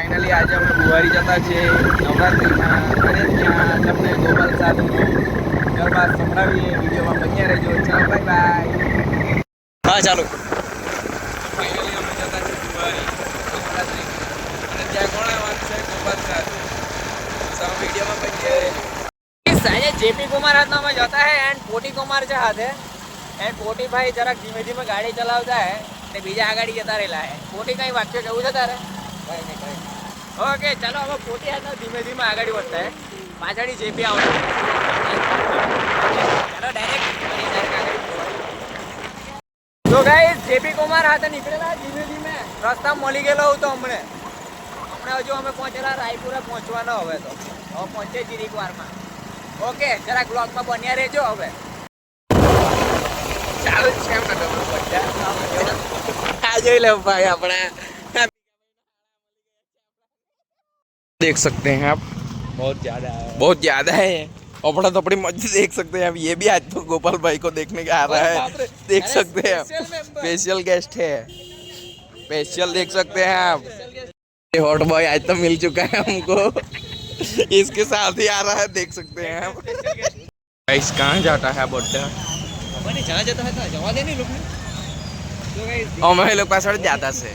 Finally આજે અમે બુવારી જતા છીએ. નવરાત્રિમાં અને ત્યાં તમને ગોપાલ સાધુનો ગરબા સંભળાવીએ. વિડીયોમાં બન્યા રહેજો. ચાલો બાય બાય. હા ચાલો. ફાઇનલી અમે જતા છીએ બુવારી નવરાત્રિ. અને ત્યાં કોણ આવવાનું છે? ગોપાલ સાધુ સૌ વિડીયોમાં બન્યા રહેજો. સાંજે જેપી કુમાર હાથમાં અમે જતા હે એન્ડ પોટી કુમાર છે હાથે. એન્ડ પોટી ભાઈ જરાક ધીમે ધીમે ગાડી ચલાવતા હે ને બીજા આગળ જતા રહેલા હે. પોટી કઈ વાક્ય કેવું છે તારે? ઓકે, ચાલો, હવે પોતે ધીમે ધીમે આગળ વધતા હે. જે બી આવશે ચાલો ડાયરેક્ટ તો ગાઈસ જેપી કુમાર હાથે નીકળેલા, ધીમે ધીમે રસ્તા મળી ગયેલો હું તો હમણે. હમણાં હજુ અમે પહોંચેલા રાયપુરા પહોંચવાનો હવે તો. હવે પહોંચે જીરીક વારમાં. ઓકે જરાક બ્લોગમાં બન્યા રહેજો હવે. ચાલુ છે આ જોઈ લે ભાઈ, આપણે. देख सकते हैं आप। बहुत ज़्यादा है। बहुत ज़्यादा है। अपड़ा तपड़ी तो मस्जिद देख सकते हैं अब ये भी आज तो गोपाल भाई को देखने के आ रहा है। देख सकते हैं स्पेशल गेस्ट है। स्पेशल देख सकते हैं आप। हॉट बॉय आज तो मिल चुका है हमको। इसके साथ ही आ रहा है देख सकते हैं आप। गाइस कहाँ जाता है बोड्डा? जहाँ जाता है तो जवा देने लोग हमें तो लोग पास जाता से।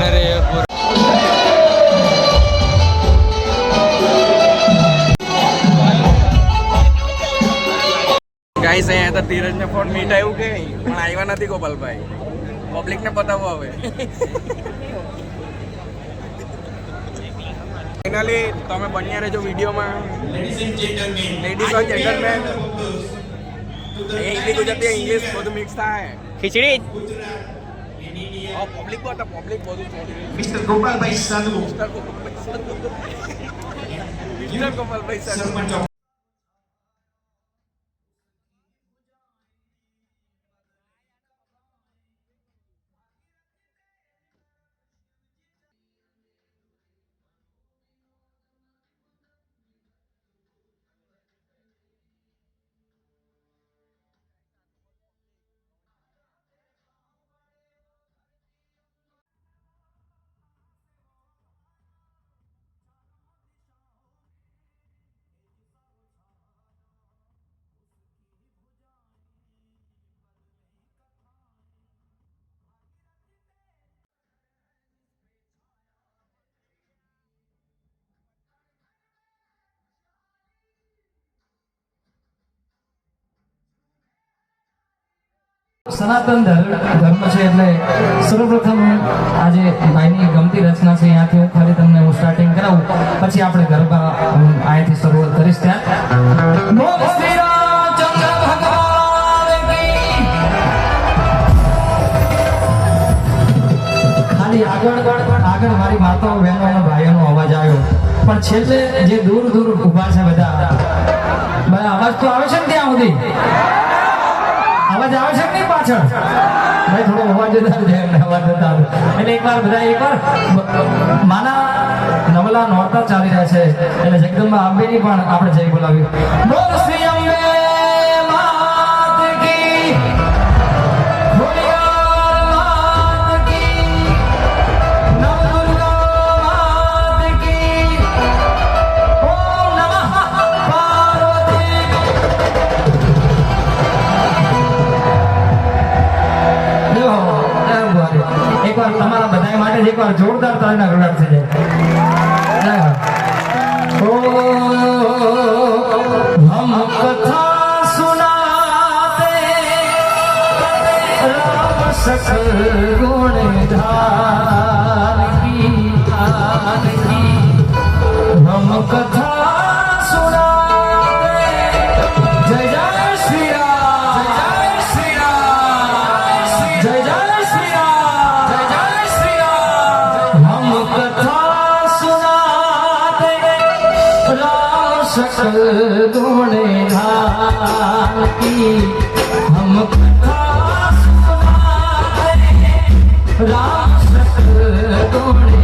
રે ગાઈસ અહીંયા તો ધીરજને ફોન મીઠાયું કે પણ આવ્યા નથી ગોપાલભાઈ. પબ્લિકને બતાવો હવે. ફાઇનલી તમે બન્યા રહેજો વિડીયોમાં. લેડીઝ હોય જેન્ટલમેન હિન્દી ગુજરાતી ઇંગ્લિશ બધું મિક્સ થાય. ખીચડી? પબ્લિક બતા પબ્લિક બધું છોડી મિસ્ટર ગોપાલભાઈ સાધુ મિસ્ટર ગોપાલભાઈ સાધુ મિસ્ટર ગોપાલભાઈ સાધુ સનાતન ધર્મ છે એટલે સર્વપ્રથમ આજે ભાઈની ગમતી રચના છે ત્યાંથી હું ખાલી તમને હું સ્ટાર્ટિંગ કરાવું. પછી આપણે ગરબા અહીંયાથી શરૂઆત કરીશ ત્યાં. આગળ આગળ મારી માતાઓ બહેનો અને ભાઈઓનો અવાજ આવ્યો. પણ છેલ્લે જે દૂર દૂર ઊભા છે બધા બધા અવાજ તો આવે છે ને ત્યાં સુધી? અવાજ આવે છે? પાછળ. ભાઈ, થોડો અવાજ અવાજ. એટલે એકવાર બધા એકવાર માના નવલા નોરતા ચાલી રહ્યા છે. એટલે જગદંબા અંબેની પણ આપણે જય બોલાવી. બોલ શ્રી અંબે. એકવાર તમારા બધા માટે એકવાર જોરદાર તાળીના ગળાટ થઈ જાય હમ કથા शकल तोड़े धान की हम कथा सुनाए राम शकल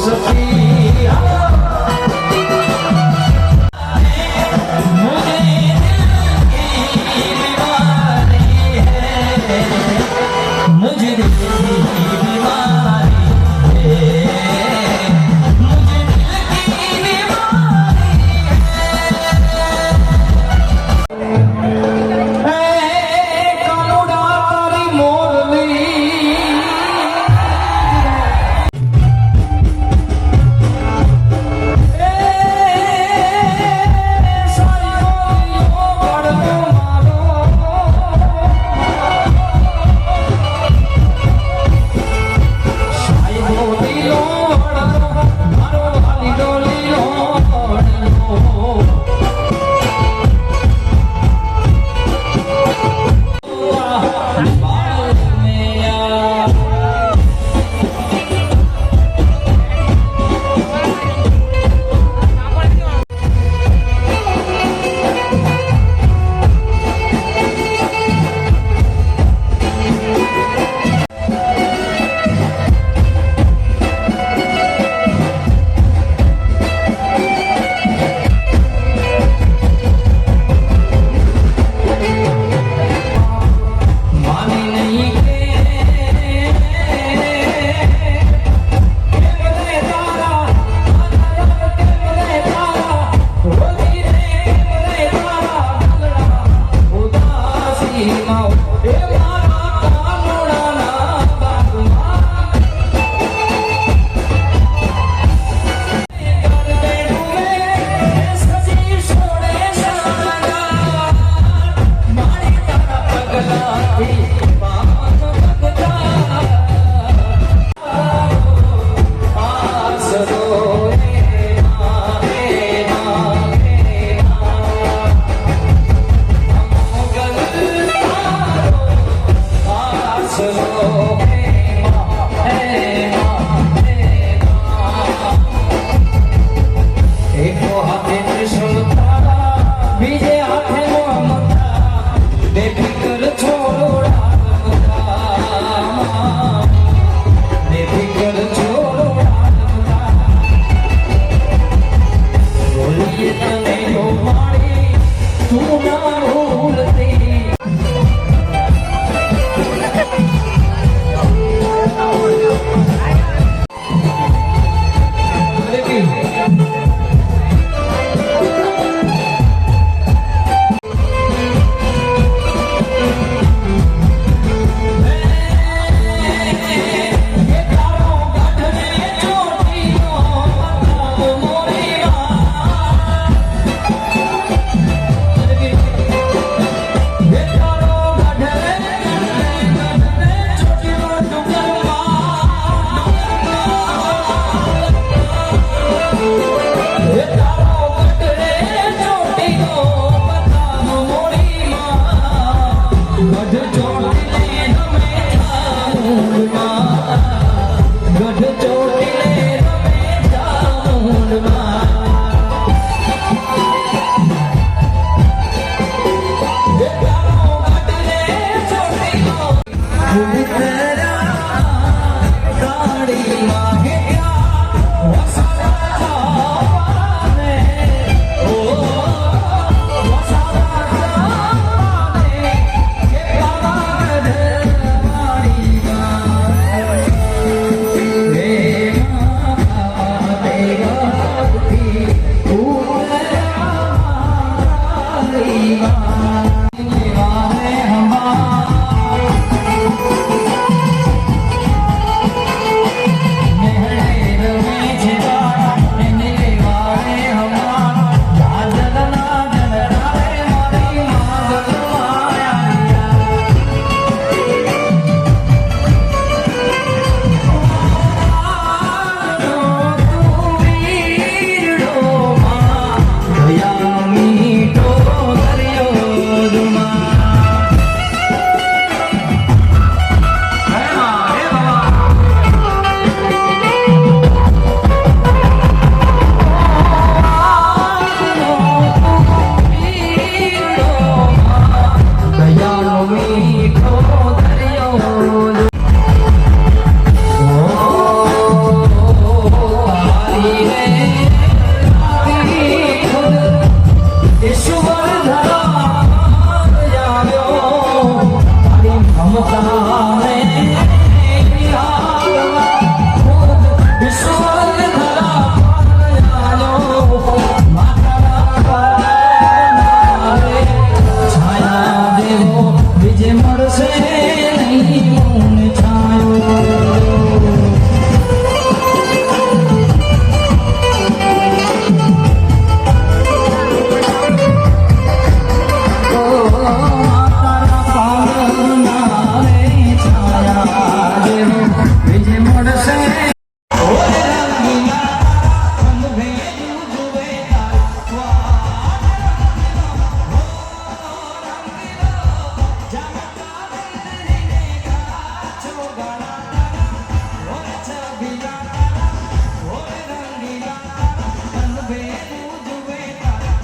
disappear.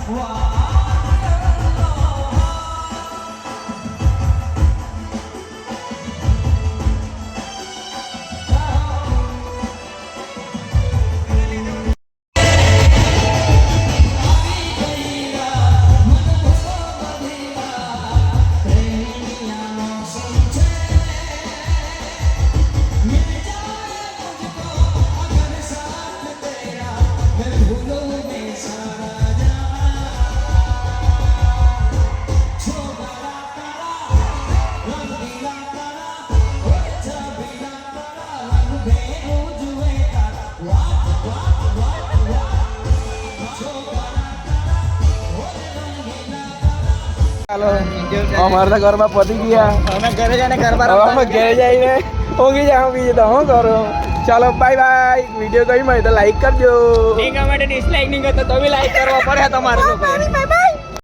와. અમારે તો ઘરમાં પતી ગયા. અમે ઘરે જઈને ગરબા અમે ઘરે જઈને ઊંઘી જાઓ બીજું તો શું કરો? ચાલો બાય બાય વીડિયો ગઈ હોય તો લાઈક કરજો. નહીં ગમે ડિસલાઈક નહીં કરતો તો બી લાઈક કરવા પડે તમારે